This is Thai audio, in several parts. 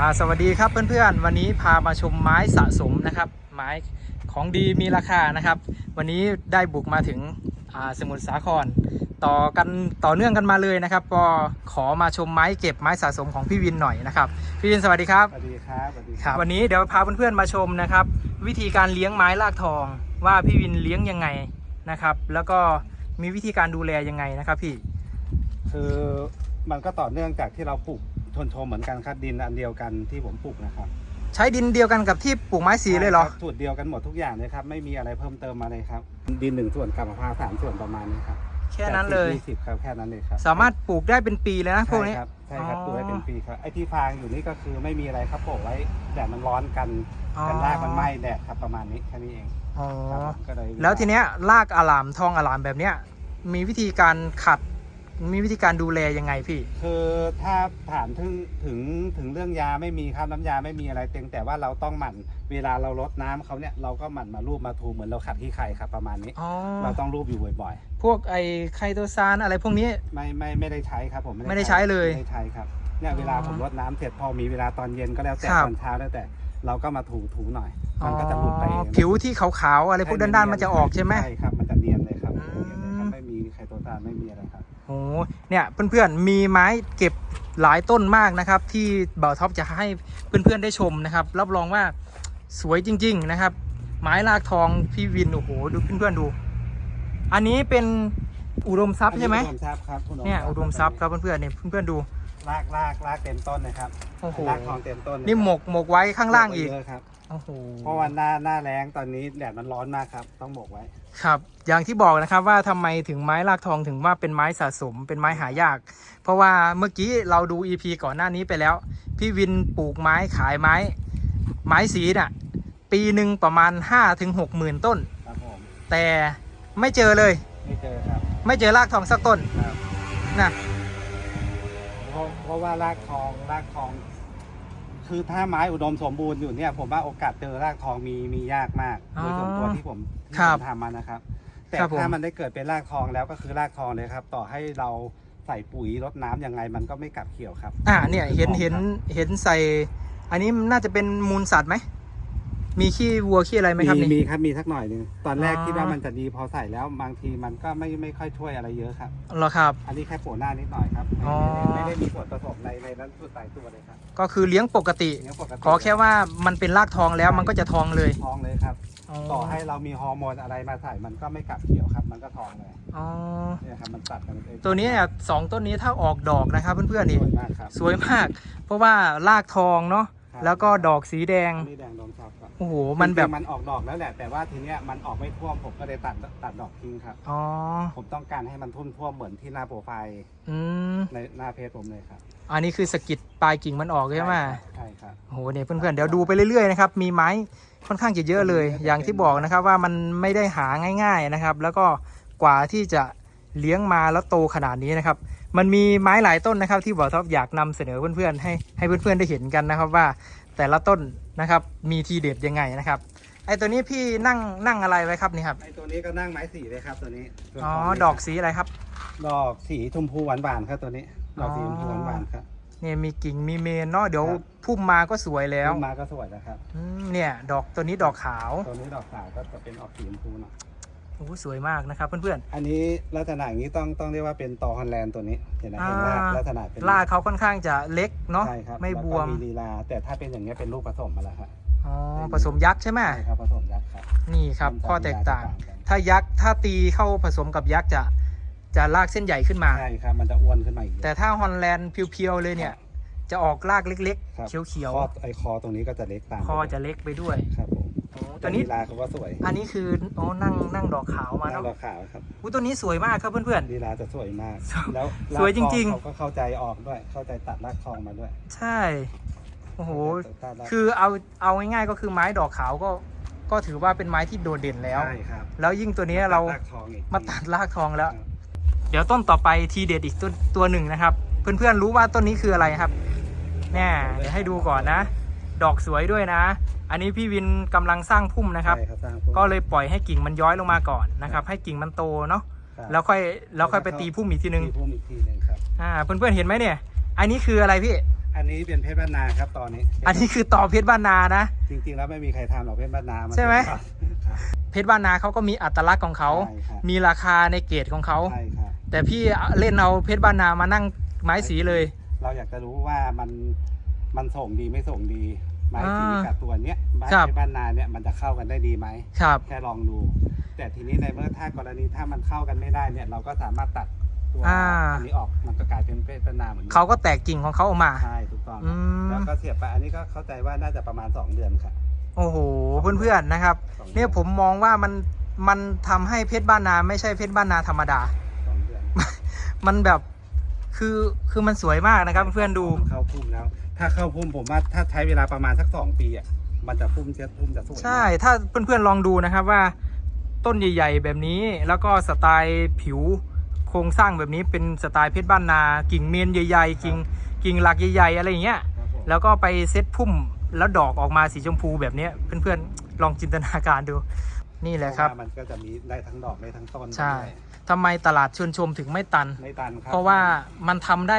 อ่าสวัสดีครับเพื่อนๆ วันนี้พามาชมไม้สะสมนะครับ ไม้ของดีมีราคานะครับ วันนี้ได้บุกมาถึงอ่าสมุทรสาคร ต่อกันต่อเนื่องกันมาเลยนะครับก็ขอมาชมไม้เก็บไม้สะสมของพี่วินหน่อยนะครับพี่วินสวัสดีครับสวัสดีครับสวัสดีครับ วันนี้เดี๋ยวพาเพื่อนๆมาชมนะครับ วิธีการเลี้ยงไม้ลากทองว่าพี่วินเลี้ยงยังไงนะครับ แล้วก็มีวิธีการดูแลยังไงนะครับพี่คือมันก็ต่อเนื่องจากที่เราปลูก ชนโชมเหมือนกันครับดินอันเดียวกันที่ผมปลูกนะครับใช้ดินเดียวกันกับที่ปลูกไม้สีเลยเหรอ ใช่คบสูตรเดียวกันหมดทุกอย่างเลยครับ ไม่มีอะไรเพิ่มเติมมาเลยครับ ดินหนึ่งส่วนกับมะพร้าวสามส่วนประมาณนี้ครับแค่นั้นเลย ยี่สิบครับแค่นั้นเลยครับสามารถปลูกได้เป็นปีเลยนะพวกนี้ ใช่ครับใช่ครับอ๋อ ปลูกได้เป็นปีครับไอ้ที่ฟางอยู่นี่ก็คือไม่มีอะไรครับปลูกไว้แดดมันร้อนกันอ๋อกันรากมันไหม้แดดครับประมาณนี้แค่นี้เองอ๋อครับผมก็เลยแล้วทีเนี้ยรากอลามทองอลามแบบเนี้ยมีวิธีการขัด มีวิธีการดูแลยังไงพี่ คือถ้าถามถึงถึงถึงเรื่องยาไม่มีครับน้ำยาไม่มีอะไรเพียงแต่ว่าเราต้องหมั่นเวลาเราลดน้ำเขาเนี่ยเราก็หมั่นมารูปมาถูเหมือนเราขัดขี้ไข่ครับประมาณนี้อ๋อเราต้องรูปอยู่บ่อยพวกไอไคโตซานอะไรพวกนี้ๆไม่ไม่ไม่ได้ใช้ครับผมไม่ได้ใช้เลยไม่ได้ใช้ครับเนี่ยเวลาอ๋อผมรดน้ำเสร็จพอมีเวลาตอนเย็นก็แล้วแต่ครับตอนเช้าแล้วแต่เราก็มาถูถูหน่อยมันก็จะหลุดไปเองผิวที่ขาวๆอะไรพวกด้านๆมันจะออกใช่ไหมใช่ครับมันจะเนียนเลยครับอืมเนียนเลยครับไม่มีไคโตซานไม่มีอะไรครับ โอ้เนี่ยเพื่อนๆมีไม้เก็บหลายต้นมากนะครับ ที่เบาท็อปจะให้เพื่อนๆได้ชมนะครับ รับรองว่าสวยจริง ๆนะครับ ไม้ลากทองพี่วินโอ้โหดูเพื่อนๆดู อันนี้เป็นอุดมทรัพย์ใช่ไหมอุดมทรัพย์ครับคุณเนี่ยอุดมทรัพย์ครับเพื่อนๆเนี่ยเพื่อนๆดู รากรากรากเต็มต้นนะครับโอ้โหรากทองเต็มต้นเลยนี่หมกหมกไว้ข้างล่างอีกเยอะครับโอ้โหเพราะว่าหน้าหน้าแรงตอนนี้แดดมันร้อนมากครับ ต้องหมกไว้ ครับ อย่างที่บอกนะครับว่าทำไมถึงไม้ลากทองถึงว่าเป็นไม้สะสม เป็นไม้หายาก เพราะว่าเมื่อกี้เราดู EP ก่อนหน้านี้ไปแล้ว พี่วินปลูกไม้ขายไม้ ไม้สีน่ะ ปีหนึ่งประมาณ 5-6ถึงหมื่นต้น ครับผมแต่ไม่เจอเลย ไม่เจอครับ ไม่เจอรากทองสักต้นครับ นะเพ ราะเพราะว่ารากทองรากทอง คือถ้าไม้อุดมสมบูรณ์อยู่เนี่ยผมว่าโอกาสเจอรากทองมีมียากมากโดยส่วนตัวที่ผมที่ผมทำมานะครับ แต่ถ้ามันได้เกิดเป็นรากทองแล้วก็คือรากทองเลยครับ ต่อให้เราใส่ปุ๋ยรดน้ำยังไงมันก็ไม่กลับเขียวครับ อ่าเนี่ยเห็นเห็นเห็นใส่ อันนี้น่าจะเป็นมูลสัตว์ไหม มีขี้วัวขี้อะไรไหมครับมีนี่มีครับมีสักหน่อยหนึงตอนแรกอ๋อ คิดว่ามันจะดีพอใส่แล้วบางทีมันก็ไม่ไม่ค่อยช่วยอะไรเยอะครับ เหรอครับ อันนี้แค่โผล่หน้านิดหน่อยครับอ๋อ ไม่ได้มีส่วนผสมในในนั้นสุดสายตัวเลยครับก็คือเลี้ยงปกติ เนื้อปกติขอแค่ว่ามันเป็นรากทองแล้วมันก็จะทองเลยทองเลยครับ ต่อให้เรามีฮอร์โมนอะไรมาใส่มันก็ไม่กลับเขียวครับ มันก็ทองเลยอ๋อเนี่ยครับมันตัดกันเองตัวนี้เนี่ยสองต้นนี้ถ้าออกดอกนะครับเพื่อนๆสนี่วยมากครับ สวยมาก เพราะว่ารากทองเนาะครับ แล้วก็ดอกสีแดงนี่แดงดงครับครับ โอ้โหมันแบบ จริงๆมันออกดอกแล้วแหละ แต่ว่าทีเนี้ยมันออกไม่ท่วมผมก็เลยตัดตัดดอกทิ้งครับ อ๋อ ผมต้องการให้มันทุ่มท่วมเหมือนที่หน้าโปรไฟล์อืม ในหน้าเพจผมเลยครับอันนี้คือสะกิดปลายกิ่งมันออกใช่ไหมใช่ครับ โอ้โหเนี่ยเพื่อนๆ เดี๋ยวดูไปเรื่อยๆนะครับ มีไม้ค่อนข้างจะเยอะเลย อย่างที่บอกนะครับว่ามันไม่ได้หาง่ายๆนะครับ แล้วก็กว่าที่จะเลี้ยงมาแล้วโตขนาดนี้นะครับ มันมีไม้หลายต้นนะครับที่บอท็อปอยากนำเสนอเพื่อนๆให้ให้เพื่อนๆได้เห็นกันนะครับว่า แต่ละต้นนะครับ มีทีเด็ดยังไงนะครับ ไอตัวนี้พี่นั่งนั่งอะไรไว้ครับนี่ครับไอตัวนี้ก็นั่งไม้สีเลยครับตัวนี้ส่วนอ๋อขงนี่ดอกสีอะไรครับ ดอกสีชมพูหวานๆครับตัวนี้ ดอกสีชมพูหวานๆครับ เนี่ยมีกิ่งมีเมนเนาะเดี๋ยวครับ พุ่มมาก็สวยแล้วขึ้นมาก็สวยนะครับ อืมเนี่ย ดอกตัวนี้ดอกขาว ตัวนี้ดอกขาวก็จะเป็นออกสีชมพูหน่อย โอ้โหสวยมากนะครับเพื่อนอันนี้ลักษณะอย่างนี้ต้องต้องเรียกว่าเป็นตอฮอลแลนด์ตัวนี้เห็นไหมอ่าเห็นรากลักษณะเป็นๆรากเขาค่อนข้างจะเล็กเนาะใช่ครับไม่แล้บก็วมมีลีลา แต่ถ้าเป็นอย่างนี้ยเป็นลูกผสมมาแล้วครับอ๋อผสมยักษ์ใช่ไหมใช่ครับผสมยักษ์ครับนี่ครับมันจะข้อแตกต่างลีลจะกันถ้ายักษ์ถ้าตีเข้าผสมกับยักษ์จะจะลากเส้นใหญ่ขึ้นมา ใช่ครับมันจะอ้วนขึ้นมาอีกแต่ถ้าฮอลแลนด์เพียวๆเลยเนี่ย จะออกลากเล็กครับ ๆ เขียวข้อไอคอตรงนี้ก็จะเล็กตามๆคอจะเล็กไปด้วย ครับผมโอ้ ตัวนี้ลีลาเขาก็สวยอันนี้คืออ๋อนั่งนั่งดอกขาวมาหน้าเนาะดอกขาวครับอุ้ยตัวนี้สวยมากครับเพื่อนลีลาจะสวยมากสวยแล้วสวยจริงๆๆเขาก็เข้าใจออกด้วย เข้าใจตัดรากทองมาด้วยๆใช่โอ้โหตัดรากคือเอาเอาง่ายๆก็คือไม้ดอกขาวก็ก็ถือว่าเป็นไม้ที่โดดเด่นแล้วใช่ครับแล้วยิ่งตัวนี้เราตัดรากทองอีกมาตัดรากทองแล้วครับเดี๋ยวต้นต่อไปทีเด็ดอีกต้นตัวหนึ่งนะครับ เพื่อนๆรู้ว่าต้นนี้คืออะไรครับเนี่ยเดี๋ยวให้ดูก่อนนะ ดอกสวยด้วยนะ อันนี้พี่วินกำลังสร้างพุ่มนะครับ ใช่ครับสร้างพุ่ม ก็เลยปล่อยให้กิ่งมันย้อยลงมาก่อนนะครับ ให้กิ่งมันโตเนาะครับ แล้วค่อยแล้วค่อยไปตีพุ่มอีกทีนึงตีพุ่มอีกทีหนึงครับ อ่าเพื่อนๆเห็นไหมเนี่ย อันนี้คืออะไรพี่ไออันนี้เป็นเพชรบ้านนาครับตอนนี้อันนี้คือต่อเพชรบ้านนานะ จริงๆแล้วไม่มีใครทำหรอกเพชรบ้านนาใช่ไหม ครับเพชรบ้านนาเขาก็มีอัตลักษณ์ของเขา ใช่ครับมีราคาในเกรดของเขา ใช่ครับ แต่พี่เล่นเอาเพชรบ้านนามานั่งไม้สีเลย เราอยากจะรู้ว่ามันมันส่งดีไม่ส่งดี ไม้สีอ่ากับตัวเนี้ยไม้ครับเพชรบ้านนาเนี่ยมันจะเข้ากันได้ดีไหมครับ แค่ลองดู แต่ทีนี้ในเมื่อถ้ากรณีถ้ามันเข้ากันไม่ได้เนี่ยเราก็สามารถตัดตัวอ่า อันนี้ออกมันก็กลายเป็นเพชรบ้านนาเหมือนกันเขาก็แตกกิ่งของเขาออกมา ใช่ถูกต้องอืม แล้วก็เสียบไปอันนี้ก็เข้าใจว่าน่าจะประมาณ 2 เดือนครับโอ้โหเพื่อนๆนะครับ สองดือเนี่ยผมมองว่ามันมันทำให้เพชรบ้านนาไม่ใช่เพชรบ้านนาธรรมดา สองเดือนมันแบบคือคือมันสวยมากนะครับเพื่อนๆดู เข้าพุ่มแล้ว ถ้าเข้าพุ่มผมว่าถ้าใช้เวลาประมาณสักสองปีอะมันจะพุ่มเช็ดพุ่มจะสวยมากใช่ ถ้าเพื่อนๆลองดูนะครับว่า ต้นใหญ่ๆแบบนี้ แล้วก็สไตล์ผิวโครงสร้างแบบนี้เป็นสไตล์เพชรบ้านนา กิ่งเมนใหญ่ๆกิ่งกิ่งหลักใหญ่ๆอะไรอย่างเงี้ยครับผมแล้วก็ไปเซตพุ่มแล้วดอกออกมาสีชมพูแบบเนี้ยเพื่อนๆลองจินตนาการดู นี่แหละครับเพาว่ามันก็จะมีได้ทั้งดอกได้ทั้งต้นใช่ด้วยทำไมตลาดชวนชมถึงไม่ตันไม่ตันครับเพราะว่ามันทำได้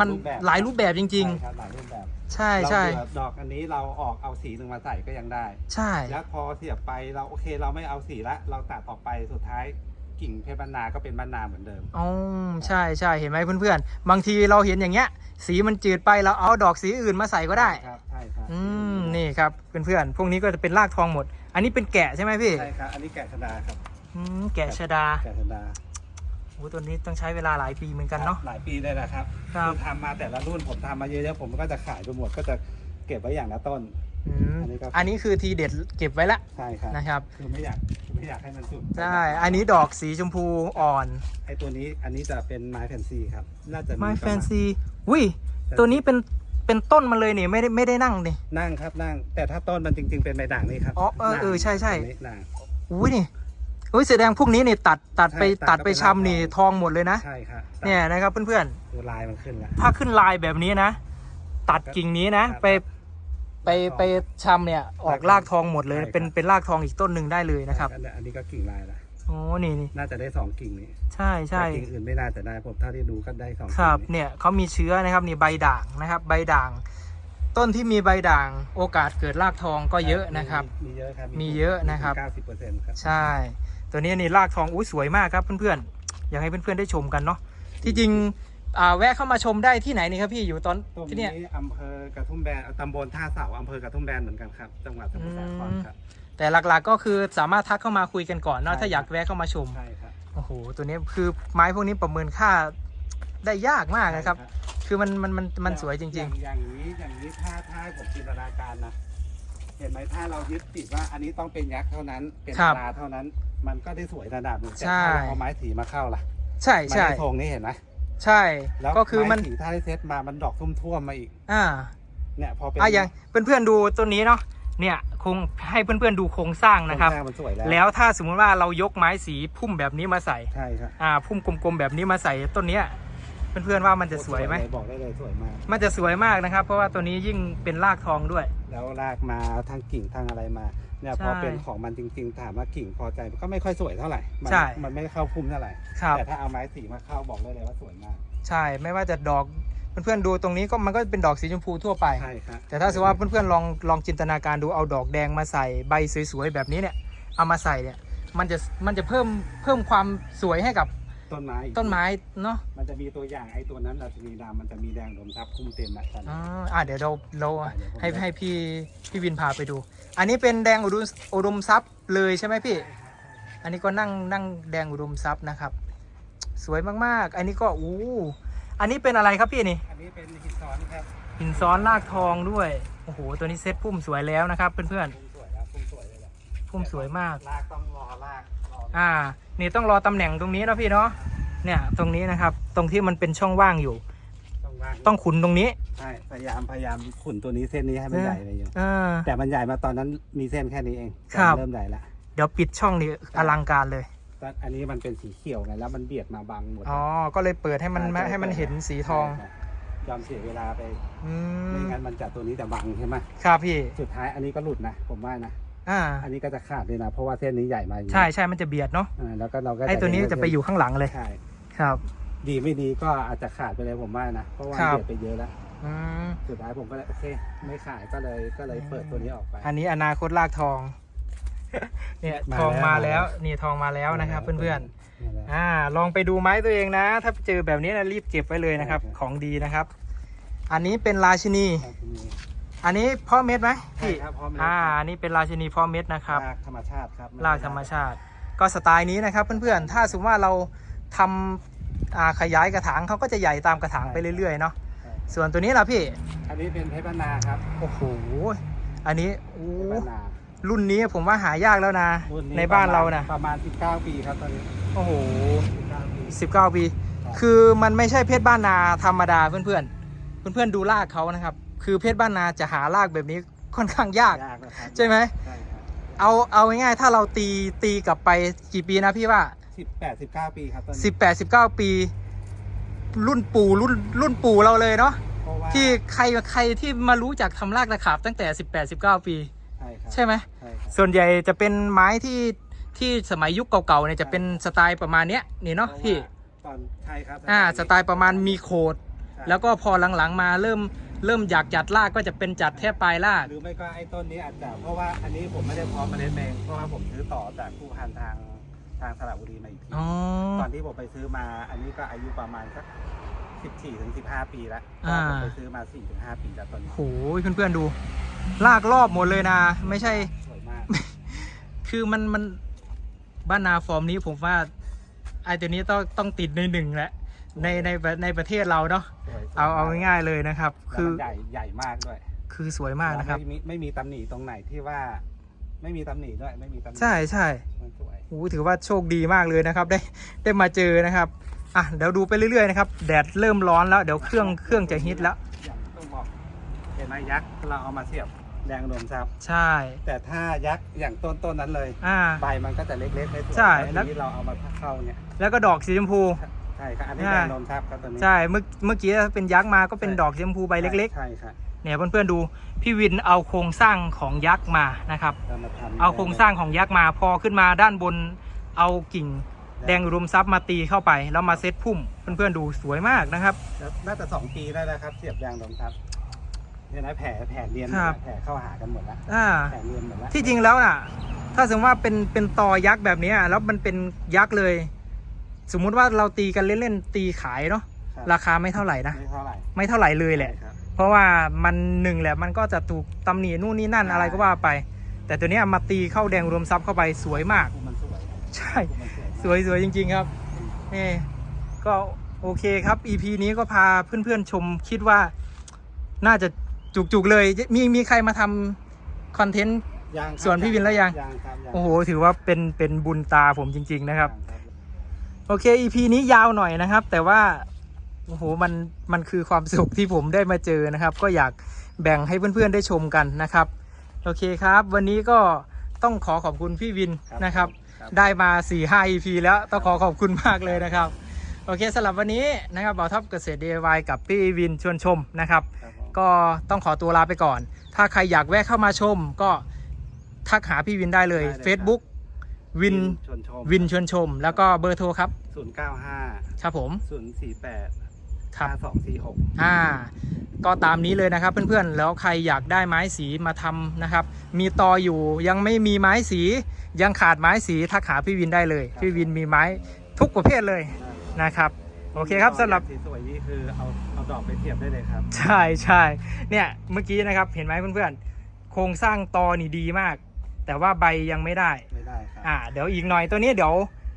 มันหลายรูปแบบจริงใช่ครับหลายรูปแบบๆใช่ใช่ เราเบื่อดอกอันนี้เราออกเอาสีหนึ่งมาใส่ก็ยังได้ ใช่ แล้วพอเสียบไปเราโอเคเราไม่เอาสีละ เราตัดออกไปสุดท้ายกิ่งเพชรบรรณาก็เป็นบรรณาเหมือนเดิม อ๋อใช่ใช่เห็นไหมเพื่อนๆ บางทีเราเห็นอย่างเงี้ย สีมันจืดไปเราเอาดอกสีอื่นมาใส่ก็ได้ ครับใช่ครับอืมนี่ครับเพื่อนๆพวกนี้ก็จะเป็นรากทองหมด อันนี้เป็นแกะใช่ไหมพี่ใช่ครับอันนี้แกะชดาครับอืมแกะชดา แกะชดา โอ้ตัวนี้ต้องใช้เวลาหลายปีเหมือนกันเนาะ หลายปีเลยนะครับครับ อทำมาแต่ละรุ่นผมทำมาเยอะๆผมก็จะขายไปหมดก็จะเก็บไว้อย่างละต้น อืมอันนี้ก็ อันนี้คือทีเด็ดเก็บไว้ละใช่ครับนะครับ คือไม่อยากไม่อยากให้มันสุดใช่ อันนี้ดอกสีชมพูอ่อน ไอตัวนี้อันนี้จะเป็นไม้แฟนซีครับ น่าจะไม้ประาณแฟนซีอุ้ยตัวนี้เป็นเป็นต้นมาเลยนี่ไม่ได้ไม่ได้นั่งนี่ นั่งครับนั่ง แต่ถ้าต้นมันจริง ๆ เป็นใบด่างนี่ครับอ๋อเออเออใช่ใช่อันนี้ด่างอุ้ยนี่ อุ้ยแสดงพวกนี้นี่ตัดตัดไปใช่ตัตัดดก็ไปเป็นชำนี่รากทองทองหมดเลยนะ ใช่ครับเนี่ยนะครับเพื่อนดูลายมันขึ้นแล้ว ๆ ถ้าขึ้นลายแบบนี้นะ ตัดกิ่งนี้นะครับไปไปไปชำเนี่ยออกรากทองหมดเลยใช่ครับ เป็นเป็นรากทองอีกต้นหนึ่งได้เลยนะครับอัอันนี้ก็กิ่งลายละโอ้นี่นี่น่าจะได้สองกิ่งนี้ใช่ใช่ แต่กิ่งอื่นไม่น่าจะได้ผมเท่าที่ดูก็ได้สองครับกิ่งนี้เนี่ยเขามีเชื้อนะครับนี่ใบด่างนะครับ ใบด่าง ต้นที่มีใบด่างโอกาสเกิดรากทองก็เยอะนะครับ มีเยอะครับมีเยอะนะครับ เก้าสิบเปอร์เซ็นต์ครับ ใช่ ตัวนี้นี่รากทองอุ้ยสวยมากครับเพื่อนๆ อยากให้เพื่อนๆได้ชมกันเนาะ ที่จริงอ่าแวะเข้ามาชมได้ที่ไหนนี่ครับพี่อยู่ตอนตรงที่นี้เนี่ยอำเภอกระทุ่มแบนตำบลท่าเสาอำเภอกระทุ่มแบนเหมือนกันครับ จังหวัดสมุทรสาครครับ แต่หลักๆก็คือสามารถทักเข้ามาคุยกันก่อนเนาะ ใช่ ถ้าอยากแวะเข้ามาชม ใช่ครับโอ้โห ตัวนี้คือไม้พวกนี้ประเมินค่าได้ยากมากนะครับ คือมันมันมันมันสวยจริง อย่างอย่างนี้อย่างนี้ถ้าถ้าให้ผมจินตนาการนะ เห็นไหมถ้าเรายึดติดว่าอันนี้ต้องเป็นยักษ์เท่านั้น เป็นครับปลาเท่านั้น มันก็ได้สวยระดับหนึ่งแต่ใช่ ถ้าเราเอาไม้สีมาเข้าล่ะๆใช่ มันใช่ได้ทรงนี้เห็นไหมใช่ แล้วก็คือมันไสีถ้าได้เซตมามันดอกทุ่มๆมาอีก อ่า เนี่ยพอเป็นอะอย่างเพื่อนๆดูตัวนี้เนาะเนี่ยคงให้เพื่อนๆดูโครงสร้างนะครับ โงสางมันสวยแล้วแล้วถ้าสมมุติว่าเรายกไม้สีพุ่มแบบนี้มาใส่ ใช่ครับ อ่า พุ่มกลมๆแบบนี้มาใส่ต้นเนี้ย เพื่อนๆว่ามันจะสวยไหมเลยบอกได้เลยสวยมาก มันจะสวยมากนะครับ เพราะว่าตัวนี้ยิ่งเป็นรากทองด้วย แล้วลากมาทางกิ่งทางอะไรมาเนี่ยใช่พอเป็นของมันจริง ๆ ถามว่ากิ่งพอใจมันก็ไม่ค่อยสวยเท่าไหร่มัใช่มันไม่เข้าพุ่มเท่าไหร่ครับแต่ถ้าเอาไม้สีมาเข้าบอกได้เลยว่าสวยมาก ใช่ไม่ว่าจะดอกเพื่อนๆดูตรงนี้ก็มันก็เป็นดอกสีชมพูทั่วไปใช่ครับแต่ถ้าสมมติว่าเพื่อนๆลองลองจินตนาการดูเอาดอกแดงมาใส่ใบสวยๆแบบนี้เนี่ยเอามาใส่เนี่ยมันจะมันจะเพิ่มเพิ่มความสวยให้กับ ต้นไม้อีกต้นไม้เนาะมันจะมีตัวอย่างไอ้ตัวนั้นเราจะมีดำมันจะมีแดงดมทับคุ้มเต็มนะตอนอ่านี้อ่าเดี๋ยวเราเราเดี๋ยวผมให้จะให้พี่พี่วินพาไปดู อันนี้เป็นแดงอุดมอุดมทรัพย์เลยใช่ไหมพี่ อันนี้ก็นั่งนั่งแดงอุดมทรัพย์นะครับ สวยมากๆ อันนี้ก็อู้อันนี้เป็นอะไรครับพี่นี่ อันนี้เป็นหินซ้อนครับหินซ้อนลากทองด้วย โอ้โห ตัวนี้เซ็ตพุ่มสวยแล้วนะครับเพื่อนพุ่มสวยแล้วพุ่มสวยเลยแหละๆพุ่มสวยมากลากต้องรอลากร ออ่า นี่ต้องรอตำแหน่งตรงนี้นะพี่เนาะ เนี่ยตรงนี้นะครับ ตรงที่มันเป็นช่องว่างอยู่ ต้องลากต้องขุนตรงนี้ ใช่พยายามพยายามขุนตัวนี้เส้นนี้ให้มันใหญ่เลยอยู่อ่า แต่มันใหญ่มาตอนนั้นมีเส้นแค่นี้เองครับ เริ่มใหญ่ละเดี๋ยวปิดช่องนี้อลังการเลยแต่อันนี้มันเป็นสีเขียวไงแล้วมันเบียดมาบังหมดอ๋อ ก็เลยเปิดให้มันใช่ให้มันเห็นสีทอง ใช่ยอมเสียเวลาไปอืไม่มงั้นมันจะตัวนี้จะบังใช่ไหมครับพี่ สุดท้ายอันนี้ก็หลุดนะผมว่านะ อ่า อันนี้ก็จะขาดเลยนะ เพราะว่าเส้นนี้ใหญ่มาอย่างนี้ใช่ใช่มันจะเบียดเนาะอ่าแล้วก็เราก็ไอ้ตัวนี้จะไปอยู่ข้างหลังเลยใช่ครับ ดีไม่ดีก็อาจจะขาดไปเลยผมว่านะ เพราะว่าครับ เบียดไปเยอะแล้ว อืมสุดท้ายผมก็เลยโอเค ไม่ขายก็เลยก็เลยเปิดตัวนี้ออกไป อันนี้อนาคตลากทอง เนี่ยมาทองมาแล้แล้ววนี่ทองมาแล้วนะครับ เพื่อนๆนี่แหละ ๆ อ่า ลองไปดูไม้ตัวเองนะ ถ้าเจอแบบนี้นะรีบเก็บไว้เลยนะครับ ใช่ครับ ของดีนะครับ อันนี้เป็นราชินี ครับทีนี้ อันนี้เพ่อเม็ดไหมใช่พี่ครับพร้อมแล้วอ่าอันนี้เป็นราชินีเพ่อเม็ดนะครับรากธรรมชาติครับรากธรรมชาติ ก็สไตล์นี้นะครับเพื่อนๆ ถ้าสมมติว่าเราทำอ่าขยายกระถางเขาก็จะใหญ่ตามกระถางไปเรื่อยๆเนาะ ใช่ส่วนตัวนี้ล่ะพี่ อันนี้เป็นเพชรบ้านนาครับโอ้โห อันนี้โอ้เพชรบ้านนารุ่นนี้ผมว่าหายากแล้วนะ รุ่ในบ้านเรานะประมาณ 19 ปีครับตอนนี้โอ้โห 19ปี 19 ปีครับคือมันไม่ใช่เพชรบ้านนาธรรมดาเพื่อนๆ เพื่อนๆดูรากเขานะครับ คือเพชรบ้านนาจะหารากแบบนี้ค่อนข้างยาก ยากนะครับใช่ไหม ใช่ครับเอาเอาง่ายๆถ้าเราตีตีกลับไปกี่ปีนะพี่ว่า18 19ปีครับตอนนี้18 19 ปี รุ่นปู่รุ่นรุ่นปู่เราเลยเนาะเพราะว่าที่ใครใครที่มารู้จักทำรากตะขาบตั้งแต่ 18 19 ปี ใช่ครับใช่ไหม ใช่ครับ ส่วนใหญ่จะเป็นไม้ที่ที่สมัยยุคเก่าๆเนี่ยจะเป็นสไตล์ประมาณเนี้ยนี่เนาะพี่ตอนใช่ครับอ่าสไตล์ประมาณมีโคด ใช่แล้วก็พอหลังๆมาเริ่ม เริ่มอยากจัดรากก็จะเป็นจัดแทบปลายราก หรือไม่ก็ไอ้ต้นนี้อาจจะเพราะว่าอันนี้ผมไม่ได้เพาะเมล็ดเองเพราะว่าผมซื้อต่อจากผู้พันทางทางสระบุรีมาอีกทีอ๋อ ตอนที่ผมไปซื้อมา อันนี้ก็อายุประมาณสัก14ถึง15ปีแล้วอ่าผมไปซื้อมา4ถึง5ปีแล้วตอนนี้โหเพื่อนๆดู ลากรอบหมดเลยนะ ไม่ใช่ สวยมาก คือมันมันบ้านนาฟอร์มนี้ผมว่าไอตัวนี้ต้องต้องติดในหนึ่งแหละ ในในในประเทศเราเนาะสวยเอาเอาง่ายๆเลยนะครับ แล้วคือมันใหญ่ใหญ่มากด้วยคือสวยมากนะครับ ไม่มีไม่มีตำหนิตรงไหนที่ว่า ไม่มีตำหนิด้วยไม่มีตำหนิใช่ใช่ มันสวย โอ้ถือว่าโชคดีมากเลยนะครับ ได้ได้มาเจอนะครับอะเดี๋ยวดูไปเรื่อยๆนะครับแดดเริ่มร้อนแล้วเดี๋ยวเครื่องเครื่องจะฮิตแล้ว อย่างต้องบอกเห็นไหมยักษ์เราเอามาเสียบแดงรวมซับใช่ แต่ถ้ายักษ์อย่างต้นต้นๆนั้นเลยอ่า ใบมันก็จะเล็กๆไม่สวยใช่แล้วทีนี้เราเอามาเข้าเนี่ยแล้วก็ดอกสีชมพู ใช่ครับ อันนี้อ่าแดงรวมซับครับตัวนี้ใช่เมื่อเมื่อกี้เป็นยักษ์มาก็เป็นดอกสีชมพูใบเล็กใช่ครับๆเนี่ยเพื่อนๆดูพี่วินเอาโครงสร้างของยักษ์มานะครับเรามาทำเอาโครงสร้างของยักษ์มาพอขึ้นมาด้านบนเอากิ่ง แดงอุดมทรัพย์มาตีเข้าไป แล้วมาเซตพุ่มเพื่อนๆดูสวยมากนะครับแล้วน่าจะสองปีได้แล้วครับ เสียบแดงรวมซับเนี่ยนะแผลแผลเรียนหมดครัแล้วบแผลเข้าหากันหมดแล้วอ่า แผลเรียนหมดแล้วที่จริงแล้วน่ะ ถ้าสมมติว่าเป็นเป็นตอยักษ์แบบเนี้ยแล้วมันเป็นยักษ์เลย สมมุติว่าเราตีกันเล่นๆตีขายเนาะครับ ราคาไม่เท่าไหร่นะ ไม่เท่าไหร่ไม่เท่าไหร่เลยแหละใช่ครับ เพราะว่ามันหนึ่งแหละมันก็จะถูกตำหนินู่นนี่นั่นใช่ อะไรก็ว่าไป แต่ตัวเนี้ยมาตีเข้าแดงอุดมทรัพย์เข้าไปสวยมากภูมิมันสวยครับใช่ภูมิมันสวยมากสวยสวยจริง ๆ ครับนี่ก็โอเคครับ EP นี้ก็พาเพื่อนๆชมคิดว่าน่าจะจุกๆเลย มีมีใครมาทำคอนเทนต์ยังครับส่วนพี่วินแล้วยังยังครับยังโอ้โห ถือว่าเป็นเป็นบุญตาผมจริง ๆ นะครับยังครับ โอเค EP นี้ยาวหน่อยนะครับ แต่ว่าโอ้โหมันมันคือความสุขที่ผมได้มาเจอนะครับ ก็อยากแบ่งให้เพื่อนๆได้ชมกันนะครับ โอเคครับ วันนี้ก็ต้องขอขอบคุณพี่วินนะครับครับได้มา 4 5 EP แล้วต้องขอขอบคุณมากเลยนะครับ โอเคสำหรับวันนี้นะครับบ่าวท็อปเกษตร DIY กับพี่วินชวนชมนะครับครับผมก็ต้องขอตัวลาไปก่อน ถ้าใครอยากแวะเข้ามาชม ก็ทักหาพี่วินได้เลย Facebook วินชวนชมวินชวนชม แล้วก็เบอร์โทรครับ ศูนย์เก้าห้าครับผม ศูนย์สี่แปดครับห้าสองสี่หก อ่าก็ตามนี้เลยนะครับเพื่อนๆ แล้วใครอยากได้ไม้สีมาทำนะครับ มีตออยู่ยังไม่มีไม้สี ยังขาดไม้สีทักหาพี่วินได้เลยพี่วินมีไม้ทุกประเภทเลยนะครับ โอเคครับสำหรับ สีสวยนี่คือเอาเอาดอกไปเทียบได้เลยครับ ใช่ใช่เนี่ยเมื่อกี้นะครับเห็นไหมเพื่อนๆ โครงสร้างตอนี่ดีมาก แต่ว่าใบยังไม่ได้ไม่ได้ ครับ อ่าเดี๋ยวอีกหน่อยตัวนี้เดี๋ยว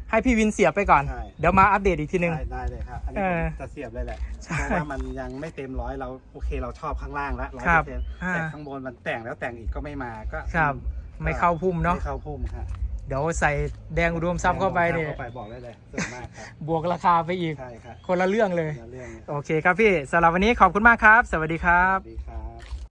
ให้พี่วินเสียบไปก่อน ใช่ เดี๋ยวมาอัปเดตอีกทีนึง ได้ได้เลยครับ อันนี้เออผมจะเสียบเลยแหละ ใช่เพราะว่ามันยังไม่เต็มร้อยเราโอเคเราชอบข้างล่างแล้วร้อยครัเปบอร์เซ็นต์อ่า แต่ข้างบนมันแต่งแล้วแต่งอีกก็ไม่มาก็ครับ ไม่เข้าพุ่มเนาะไม่เข้าพุ่มครับเดี๋ยวใส่แดงอุดมทรัพย์เข้าไปเนี่ยเข้าไปบอกได้เลยสวยมากครับ บวกราคาไปอีก ใช่ครับคนละเรื่องเลย เรื่องนี้โอเคครับพี่สำหรับวันนี้ขอบคุณมากครับ สวัสดีครับสวัสดีครับ